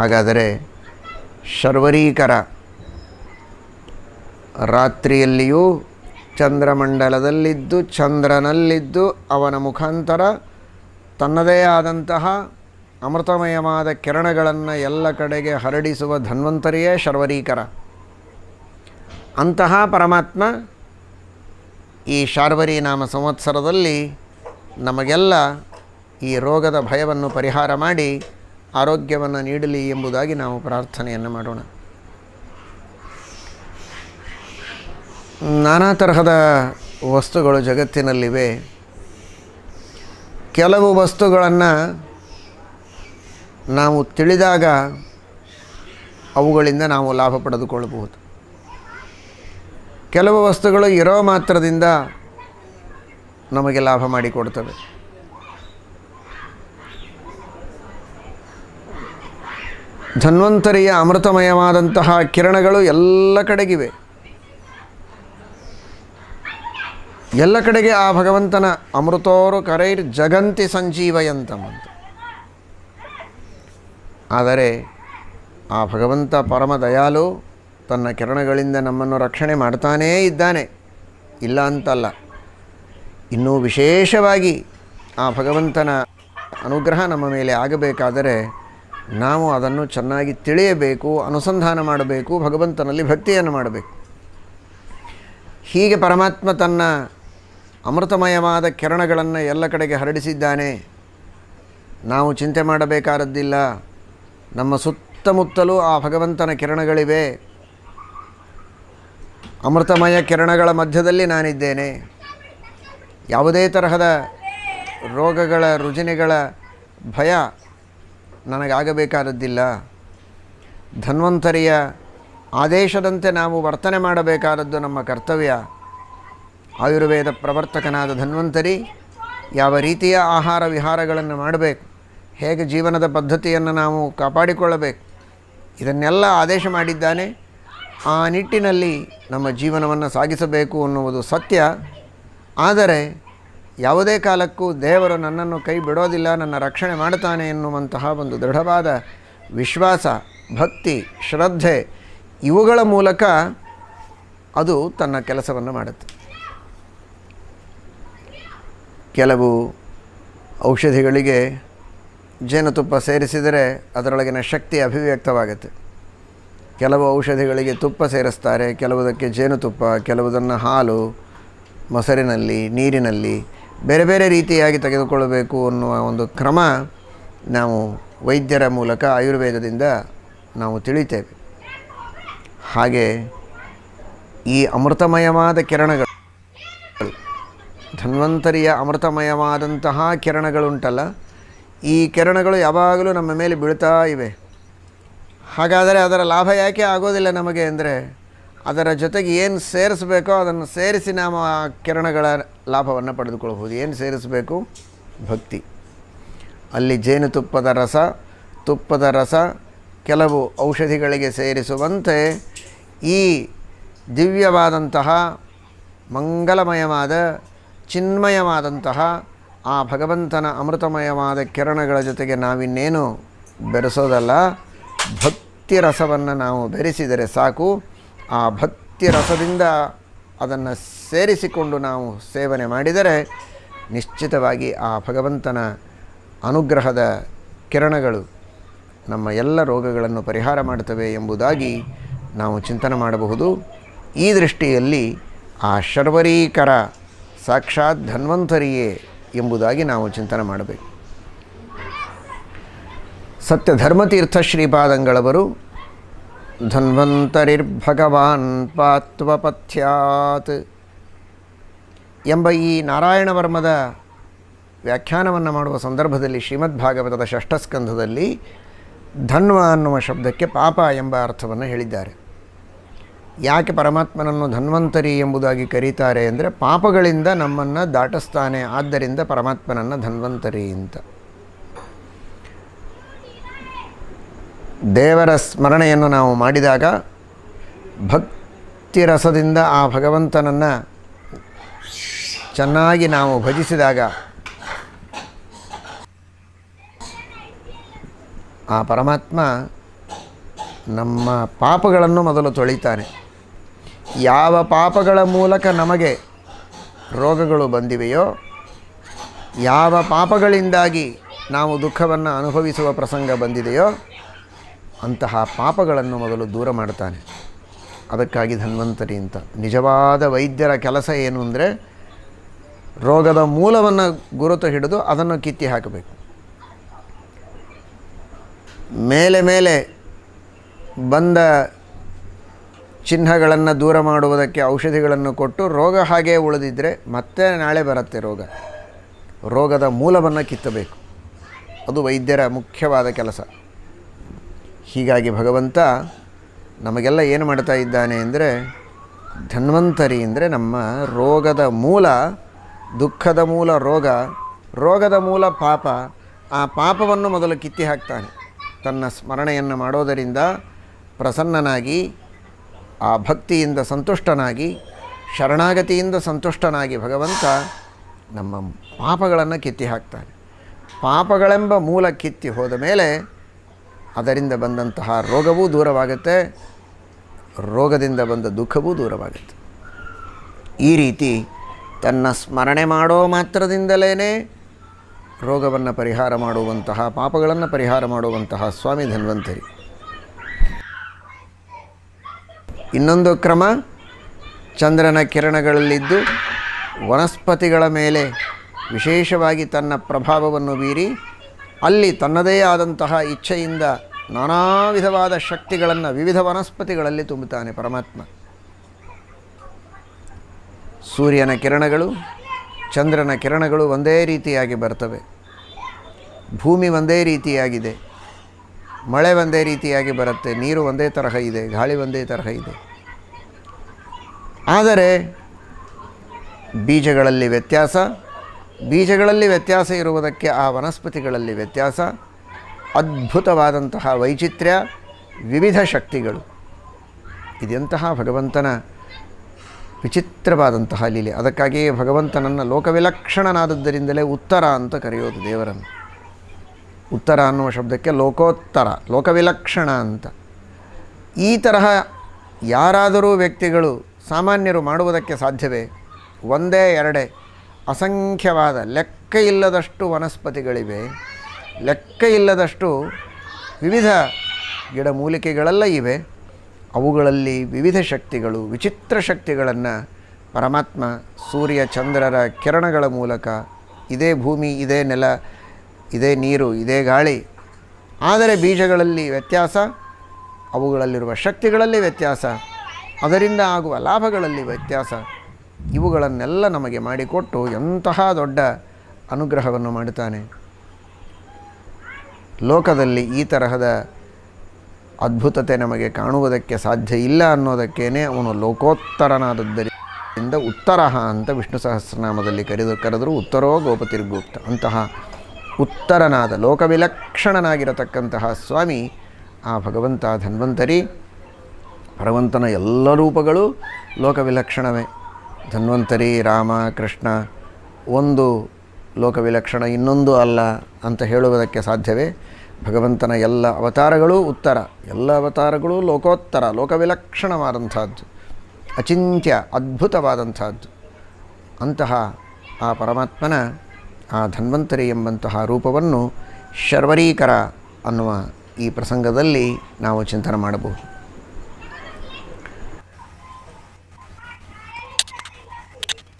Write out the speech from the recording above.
ಹಾಗಾದರೆ ಶರ್ವರೀಕರ ರಾತ್ರಿಯಲ್ಲಿಯೂ ಚಂದ್ರಮಂಡಲದಲ್ಲಿದ್ದು, ಚಂದ್ರನಲ್ಲಿದ್ದು ಅವನ ಮುಖಾಂತರ ತನ್ನದೇ ಆದಂತಹ ಅಮೃತಮಯವಾದ ಕಿರಣಗಳನ್ನು ಎಲ್ಲ ಕಡೆಗೆ ಹರಡಿಸುವ ಧನ್ವಂತರಿಯೇ ಶರ್ವರೀಕರ. ಅಂತಹ ಪರಮಾತ್ಮ ಈ ಶಾರ್ವರಿ ನಾಮ ಸಂವತ್ಸರದಲ್ಲಿ ನಮಗೆಲ್ಲ ಈ ರೋಗದ ಭಯವನ್ನು ಪರಿಹಾರ ಮಾಡಿ ಆರೋಗ್ಯವನ್ನು ನೀಡಲಿ ಎಂಬುದಾಗಿ ನಾವು ಪ್ರಾರ್ಥನೆಯನ್ನು ಮಾಡೋಣ. ನಾನಾ ತರಹದ ವಸ್ತುಗಳು ಜಗತ್ತಿನಲ್ಲಿವೆ. ಕೆಲವು ವಸ್ತುಗಳನ್ನು ನಾವು ತಿಳಿದಾಗ ಅವುಗಳಿಂದ ನಾವು ಲಾಭ ಪಡೆದುಕೊಳ್ಳಬಹುದು. ಕೆಲವು ವಸ್ತುಗಳು ಇರೋ ಮಾತ್ರದಿಂದ ನಮಗೆ ಲಾಭ ಮಾಡಿಕೊಡ್ತವೆ. ಧನ್ವಂತರಿಯ ಅಮೃತಮಯವಾದಂತಹ ಕಿರಣಗಳು ಎಲ್ಲ ಕಡೆಗಿವೆ. ಎಲ್ಲ ಕಡೆಗೆ ಆ ಭಗವಂತನ ಅಮೃತೋರು ಕರೈರ್ ಜಗಂತಿ ಸಂಜೀವಯಂತಮಂತ. ಆದರೆ ಆ ಭಗವಂತ ಪರಮ ದಯಾಲು ತನ್ನ ಕಿರಣಗಳಿಂದ ನಮ್ಮನ್ನು ರಕ್ಷಣೆ ಮಾಡ್ತಾನೇ ಇದ್ದಾನೆ. ಇಲ್ಲ ಅಂತಲ್ಲ. ಇನ್ನೂ ವಿಶೇಷವಾಗಿ ಆ ಭಗವಂತನ ಅನುಗ್ರಹ ನಮ್ಮ ಮೇಲೆ ಆಗಬೇಕಾದರೆ ನಾವು ಅದನ್ನು ಚೆನ್ನಾಗಿ ತಿಳಿಯಬೇಕು, ಅನುಸಂಧಾನ ಮಾಡಬೇಕು, ಭಗವಂತನಲ್ಲಿ ಭಕ್ತಿಯನ್ನು ಮಾಡಬೇಕು. ಹೀಗೆ ಪರಮಾತ್ಮ ತನ್ನ ಅಮೃತಮಯವಾದ ಕಿರಣಗಳನ್ನು ಎಲ್ಲ ಕಡೆಗೆ ಹರಡಿಸಿದ್ದಾನೆ. ನಾವು ಚಿಂತೆ ಮಾಡಬೇಕಾದದ್ದಿಲ್ಲ. ನಮ್ಮ ಸುತ್ತಮುತ್ತಲೂ ಆ ಭಗವಂತನ ಕಿರಣಗಳಿವೆ. ಅಮೃತಮಯ ಕಿರಣಗಳ ಮಧ್ಯದಲ್ಲಿ ನಾನಿದ್ದೇನೆ. ಯಾವುದೇ ತರಹದ ರೋಗಗಳ, ರುಜಿನಿಗಳ ಭಯ ನನಗಾಗಬೇಕಾದದ್ದಿಲ್ಲ. ಧನ್ವಂತರಿಯ ಆದೇಶದಂತೆ ನಾವು ವರ್ತನೆ ಮಾಡಬೇಕಾದದ್ದು ನಮ್ಮ ಕರ್ತವ್ಯ. ಆಯುರ್ವೇದ ಪ್ರವರ್ತಕನಾದ ಧನ್ವಂತರಿ ಯಾವ ರೀತಿಯ ಆಹಾರ ವಿಹಾರಗಳನ್ನು ಮಾಡಬೇಕು, ಹೇಗೆ ಜೀವನದ ಪದ್ಧತಿಯನ್ನು ನಾವು ಕಾಪಾಡಿಕೊಳ್ಳಬೇಕು, ಇದನ್ನೆಲ್ಲ ಆದೇಶ ಮಾಡಿದ್ದಾನೆ. ಆ ನಿಟ್ಟಿನಲ್ಲಿ ನಮ್ಮ ಜೀವನವನ್ನು ಸಾಗಿಸಬೇಕು ಅನ್ನುವುದು ಸತ್ಯ. ಆದರೆ ಯಾವುದೇ ಕಾಲಕ್ಕೂ ದೇವರು ನನ್ನನ್ನು ಕೈ ಬಿಡೋದಿಲ್ಲ, ನನ್ನ ರಕ್ಷಣೆ ಮಾಡ್ತಾನೆ ಎನ್ನುವಂತಹ ಒಂದು ದೃಢವಾದ ವಿಶ್ವಾಸ, ಭಕ್ತಿ, ಶ್ರದ್ಧೆ ಇವುಗಳ ಮೂಲಕ ಅದು ತನ್ನ ಕೆಲಸವನ್ನು ಮಾಡುತ್ತೆ. ಕೆಲವು ಔಷಧಿಗಳಿಗೆ ಜೇನುತುಪ್ಪ ಸೇರಿಸಿದರೆ ಅದರೊಳಗಿನ ಶಕ್ತಿ ಅಭಿವ್ಯಕ್ತವಾಗುತ್ತೆ. ಕೆಲವು ಔಷಧಿಗಳಿಗೆ ತುಪ್ಪ ಸೇರಿಸ್ತಾರೆ, ಕೆಲವುದಕ್ಕೆ ಜೇನುತುಪ್ಪ, ಕೆಲವುದನ್ನು ಹಾಲು, ಮೊಸರಿನಲ್ಲಿ, ನೀರಿನಲ್ಲಿ ಬೇರೆ ಬೇರೆ ರೀತಿಯಾಗಿ ತೆಗೆದುಕೊಳ್ಳಬೇಕು ಅನ್ನುವ ಒಂದು ಕ್ರಮ ನಾವು ವೈದ್ಯರ ಮೂಲಕ ಆಯುರ್ವೇದದಿಂದ ನಾವು ತಿಳಿತೇವೆ. ಹಾಗೆ ಈ ಅಮೃತಮಯವಾದ ಕಿರಣಗಳು, ಧನ್ವಂತರಿಯ ಅಮೃತಮಯವಾದಂತಹ ಕಿರಣಗಳುಂಟಲ್ಲ, ಈ ಕಿರಣಗಳು ಯಾವಾಗಲೂ ನಮ್ಮ ಮೇಲೆ ಬೀಳ್ತಾ ಇವೆ. ಹಾಗಾದರೆ ಅದರ ಲಾಭ ಯಾಕೆ ಆಗೋದಿಲ್ಲ ನಮಗೆ ಅಂದರೆ ಅದರ ಜೊತೆಗೆ ಏನು ಸೇರಿಸಬೇಕೋ ಅದನ್ನು ಸೇರಿಸಿ ನಾವು ಆ ಕಿರಣಗಳ ಲಾಭವನ್ನು ಪಡೆದುಕೊಳ್ಬೋದು ಏನು ಸೇರಿಸಬೇಕು? ಭಕ್ತಿ. ಅಲ್ಲಿ ಜೇನುತುಪ್ಪದ ರಸ, ತುಪ್ಪದ ರಸ ಕೆಲವು ಔಷಧಿಗಳಿಗೆ ಸೇರಿಸುವಂತೆ ಈ ದಿವ್ಯವಾದಂತಹ ಮಂಗಲಮಯವಾದ, ಚಿನ್ಮಯವಾದಂತಹ ಆ ಭಗವಂತನ ಅಮೃತಮಯವಾದ ಕಿರಣಗಳ ಜೊತೆಗೆ ನಾವಿನ್ನೇನು ಬೆರೆಸೋದಲ್ಲ, ಭಕ್ತಿ ರಸವನ್ನು ನಾವು ಬೆರೆಸಿದರೆ ಸಾಕು. ಆ ಭಕ್ತಿ ರಸದಿಂದ ಅದನ್ನು ಸೇರಿಸಿಕೊಂಡು ನಾವು ಸೇವನೆ ಮಾಡಿದರೆ ನಿಶ್ಚಿತವಾಗಿ ಆ ಭಗವಂತನ ಅನುಗ್ರಹದ ಕಿರಣಗಳು ನಮ್ಮ ಎಲ್ಲ ರೋಗಗಳನ್ನು ಪರಿಹಾರ ಮಾಡುತ್ತವೆ ಎಂಬುದಾಗಿ ನಾವು ಚಿಂತನೆ ಮಾಡಬಹುದು. ಈ ದೃಷ್ಟಿಯಲ್ಲಿ ಆ ಶರ್ವರೀಕರ ಸಾಕ್ಷಾತ್ ಧನ್ವಂತರಿಯೇ ಎಂಬುದಾಗಿ ನಾವು ಚಿಂತನೆ ಮಾಡಬೇಕು. ಸತ್ಯ ಧರ್ಮತೀರ್ಥ ಶ್ರೀಪಾದಂಗಳವರು ಧನ್ವಂತರಿರ್ಭಗವಾನ್ ಪಾತ್ವಪಥ್ಯಾತ್. ಎಂಬ ಈ ನಾರಾಯಣ ವರ್ಮದ ವ್ಯಾಖ್ಯಾನವನ್ನು ಮಾಡುವ ಸಂದರ್ಭದಲ್ಲಿ ಶ್ರೀಮದ್ ಭಾಗವತದ ಷಷ್ಠಸ್ಕಂಧದಲ್ಲಿ ಧನ್ವ ಅನ್ನುವ ಶಬ್ದಕ್ಕೆ ಪಾಪ ಎಂಬ ಅರ್ಥವನ್ನು ಹೇಳಿದ್ದಾರೆ. ಯಾಕೆ ಪರಮಾತ್ಮನನ್ನು ಧನ್ವಂತರಿ ಎಂಬುದಾಗಿ ಕರೀತಾರೆ ಅಂದರೆ ಪಾಪಗಳಿಂದ ನಮ್ಮನ್ನು ದಾಟಿಸ್ತಾನೆ, ಆದ್ದರಿಂದ ಪರಮಾತ್ಮನನ್ನು ಧನ್ವಂತರಿ ಅಂತ. ದೇವರ ಸ್ಮರಣೆಯನ್ನು ನಾವು ಮಾಡಿದಾಗ ಭಕ್ತಿ ರಸದಿಂದ ಆ ಭಗವಂತನನ್ನು ಚೆನ್ನಾಗಿ ನಾವು ಭಜಿಸಿದಾಗ ಆ ಪರಮಾತ್ಮ ನಮ್ಮ ಪಾಪಗಳನ್ನು ಮೊದಲು ತೊಳಿತಾನೆ. ಯಾವ ಪಾಪಗಳ ಮೂಲಕ ನಮಗೆ ರೋಗಗಳು ಬಂದಿವೆಯೋ, ಯಾವ ಪಾಪಗಳಿಂದಾಗಿ ನಾವು ದುಃಖವನ್ನು ಅನುಭವಿಸುವ ಪ್ರಸಂಗ ಬಂದಿದೆಯೋ ಅಂತಹ ಪಾಪಗಳನ್ನು ಮೊದಲು ದೂರ ಮಾಡ್ತಾನೆ. ಅದಕ್ಕಾಗಿ ಧನ್ವಂತರಿ ಅಂತ. ನಿಜವಾದ ವೈದ್ಯರ ಕೆಲಸ ಏನು ಅಂದರೆ ರೋಗದ ಮೂಲವನ್ನು ಗುರುತು ಹಿಡಿದು ಅದನ್ನು ಕಿತ್ತಿ ಹಾಕಬೇಕು. ಮೇಲೆ ಮೇಲೆ ಬಂದ ಚಿಹ್ನಗಳನ್ನು ದೂರ ಮಾಡುವುದಕ್ಕೆ ಔಷಧಿಗಳನ್ನು ಕೊಟ್ಟು ರೋಗ ಹಾಗೇ ಉಳಿದಿದ್ದರೆ ಮತ್ತೆ ನಾಳೆ ಬರುತ್ತೆ ರೋಗ. ರೋಗದ ಮೂಲವನ್ನು ಕಿತ್ತಬೇಕು. ಅದು ವೈದ್ಯರ ಮುಖ್ಯವಾದ ಕೆಲಸ. ಹೀಗಾಗಿ ಭಗವಂತ ನಮಗೆಲ್ಲ ಏನು ಮಾಡ್ತಾ ಇದ್ದಾನೆ ಅಂದರೆ ಧನ್ವಂತರಿ ಅಂದರೆ ನಮ್ಮ ರೋಗದ ಮೂಲ, ದುಃಖದ ಮೂಲ ರೋಗ, ರೋಗದ ಮೂಲ ಪಾಪ. ಆ ಪಾಪವನ್ನು ಮೊದಲು ಕಿತ್ತಿ ಹಾಕ್ತಾನೆ. ತನ್ನ ಸ್ಮರಣೆಯನ್ನು ಮಾಡೋದರಿಂದ ಪ್ರಸನ್ನನಾಗಿ, ಆ ಭಕ್ತಿಯಿಂದ ಸಂತುಷ್ಟನಾಗಿ, ಶರಣಾಗತಿಯಿಂದ ಸಂತುಷ್ಟನಾಗಿ ಭಗವಂತ ನಮ್ಮ ಪಾಪಗಳನ್ನು ಕಿತ್ತಿ ಹಾಕ್ತಾನೆ. ಪಾಪಗಳೆಂಬ ಮೂಲ ಕಿತ್ತಿ ಹೋದ ಮೇಲೆ ಅದರಿಂದ ಬಂದಂತಹ ರೋಗವೂ ದೂರವಾಗುತ್ತೆ, ರೋಗದಿಂದ ಬಂದ ದುಃಖವೂ ದೂರವಾಗುತ್ತೆ. ಈ ರೀತಿ ತನ್ನ ಸ್ಮರಣೆ ಮಾಡೋ ಮಾತ್ರದಿಂದಲೇ ರೋಗವನ್ನು ಪರಿಹಾರ ಮಾಡುವಂತಹ, ಪಾಪಗಳನ್ನು ಪರಿಹಾರ ಮಾಡುವಂತಹ ಸ್ವಾಮಿ ಧನ್ವಂತರಿ. ಇನ್ನೊಂದು ಕ್ರಮ, ಚಂದ್ರನ ಕಿರಣಗಳಲ್ಲಿದ್ದು ವನಸ್ಪತಿಗಳ ಮೇಲೆ ವಿಶೇಷವಾಗಿ ತನ್ನ ಪ್ರಭಾವವನ್ನು ಬೀರಿ ಅಲ್ಲಿ ತನ್ನದೇ ಆದಂತಹ ಇಚ್ಛೆಯಿಂದ ನಾನಾ ವಿಧವಾದ ಶಕ್ತಿಗಳನ್ನು ವಿವಿಧ ವನಸ್ಪತಿಗಳಲ್ಲಿ ತುಂಬುತ್ತಾನೆ ಪರಮಾತ್ಮ. ಸೂರ್ಯನ ಕಿರಣಗಳು, ಚಂದ್ರನ ಕಿರಣಗಳು ಒಂದೇ ರೀತಿಯಾಗಿ ಬರ್ತವೆ. ಭೂಮಿ ಒಂದೇ ರೀತಿಯಾಗಿದೆ. ಮಳೆ ಒಂದೇ ರೀತಿಯಾಗಿ ಬರುತ್ತೆ. ನೀರು ಒಂದೇ ತರಹ ಇದೆ. ಗಾಳಿ ಒಂದೇ ತರಹ ಇದೆ. ಆದರೆ ಬೀಜಗಳಲ್ಲಿ ವ್ಯತ್ಯಾಸ ಬೀಜಗಳಲ್ಲಿ ವ್ಯತ್ಯಾಸ ಇರುವುದಕ್ಕೆ ಆ ವನಸ್ಪತಿಗಳಲ್ಲಿ ವ್ಯತ್ಯಾಸ, ಅದ್ಭುತವಾದಂತಹ ವೈಚಿತ್ರ್ಯ, ವಿವಿಧ ಶಕ್ತಿಗಳು. ಇದೆಂತಹ ಭಗವಂತನ ವಿಚಿತ್ರವಾದಂತಹ ಲೀಲೆ. ಅದಕ್ಕಾಗಿಯೇ ಭಗವಂತನನ್ನು ಲೋಕವಿಲಕ್ಷಣನಾದದ್ದರಿಂದಲೇ ಉತ್ತರ ಅಂತ ಕರೆಯೋದು ದೇವರನ್ನು. ಉತ್ತರ ಅನ್ನುವ ಶಬ್ದಕ್ಕೆ ಲೋಕೋತ್ತರ, ಲೋಕವಿಲಕ್ಷಣ ಅಂತ. ಈ ತರಹ ಯಾರಾದರೂ ವ್ಯಕ್ತಿಗಳು ಸಾಮಾನ್ಯರು ಮಾಡುವುದಕ್ಕೆ ಸಾಧ್ಯವೇ? ಒಂದೇ, ಎರಡೇ. ಅಸಂಖ್ಯವಾದ ಲೆಕ್ಕ ಇಲ್ಲದಷ್ಟು ವನಸ್ಪತಿಗಳಿವೆ. ಲೆಕ್ಕ ಇಲ್ಲದಷ್ಟು ವಿವಿಧ ಗಿಡಮೂಲಿಕೆಗಳೆಲ್ಲ ಇವೆ. ಅವುಗಳಲ್ಲಿ ವಿವಿಧ ಶಕ್ತಿಗಳು, ವಿಚಿತ್ರ ಶಕ್ತಿಗಳನ್ನು ಪರಮಾತ್ಮ, ಸೂರ್ಯ, ಚಂದ್ರರ ಕಿರಣಗಳ ಮೂಲಕ ಇದೇ ಭೂಮಿ, ಇದೇ ನೆಲ, ಇದೇ ನೀರು, ಇದೇ ಗಾಳಿ. ಆದರೆ ಬೀಜಗಳಲ್ಲಿ ವ್ಯತ್ಯಾಸ, ಅವುಗಳಲ್ಲಿರುವ ಶಕ್ತಿಗಳಲ್ಲಿ ವ್ಯತ್ಯಾಸ, ಅದರಿಂದ ಆಗುವ ಲಾಭಗಳಲ್ಲಿ ವ್ಯತ್ಯಾಸ. ಇವುಗಳನ್ನೆಲ್ಲ ನಮಗೆ ಮಾಡಿಕೊಟ್ಟು ಎಂತಹ ದೊಡ್ಡ ಅನುಗ್ರಹವನ್ನು ಮಾಡುತ್ತಾನೆ. ಲೋಕದಲ್ಲಿ ಈ ತರಹದ ಅದ್ಭುತತೆ ನಮಗೆ ಕಾಣುವುದಕ್ಕೆ ಸಾಧ್ಯ ಇಲ್ಲ ಅನ್ನೋದಕ್ಕೇನೆ ಅವನು ಲೋಕೋತ್ತರನಾದದ್ದರಿಂದ ಉತ್ತರ ಅಂತ ವಿಷ್ಣು ಸಹಸ್ರನಾಮದಲ್ಲಿ ಕರೆದು ಕರೆದರೂ ಉತ್ತರೋ ಗೋಪತಿರ್ಗುಪ್ತ. ಅಂತಹ ಉತ್ತರನಾದ ಲೋಕವಿಲಕ್ಷಣನಾಗಿರತಕ್ಕಂತಹ ಸ್ವಾಮಿ, ಆ ಭಗವಂತ ಧನ್ವಂತರಿ ಭಗವಂತನ ಎಲ್ಲ ರೂಪಗಳು ಲೋಕವಿಲಕ್ಷಣವೇ. ಧನ್ವಂತರಿ, ರಾಮ, ಕೃಷ್ಣ, ಒಂದು ಲೋಕವಿಲಕ್ಷಣ, ಇನ್ನೊಂದು ಅಲ್ಲ ಅಂತ ಹೇಳುವುದಕ್ಕೆ ಸಾಧ್ಯವೇ? ಭಗವಂತನ ಎಲ್ಲ ಅವತಾರಗಳೂ ಉತ್ತರ. ಎಲ್ಲ ಅವತಾರಗಳೂ ಲೋಕೋತ್ತರ, ಲೋಕವಿಲಕ್ಷಣವಾದಂಥದ್ದು. ಅಚಿಂತ್ಯ, ಅದ್ಭುತವಾದಂಥದ್ದು. ಅಂತಹ ಆ ಪರಮಾತ್ಮನ, ಆ ಧನ್ವಂತರಿ ಎಂಬಂತಹ ರೂಪವನ್ನು ಶರ್ವರೀಕರ ಅನ್ನುವ ಈ ಪ್ರಸಂಗದಲ್ಲಿ ನಾವು ಚಿಂತನೆ ಮಾಡಬಹುದು.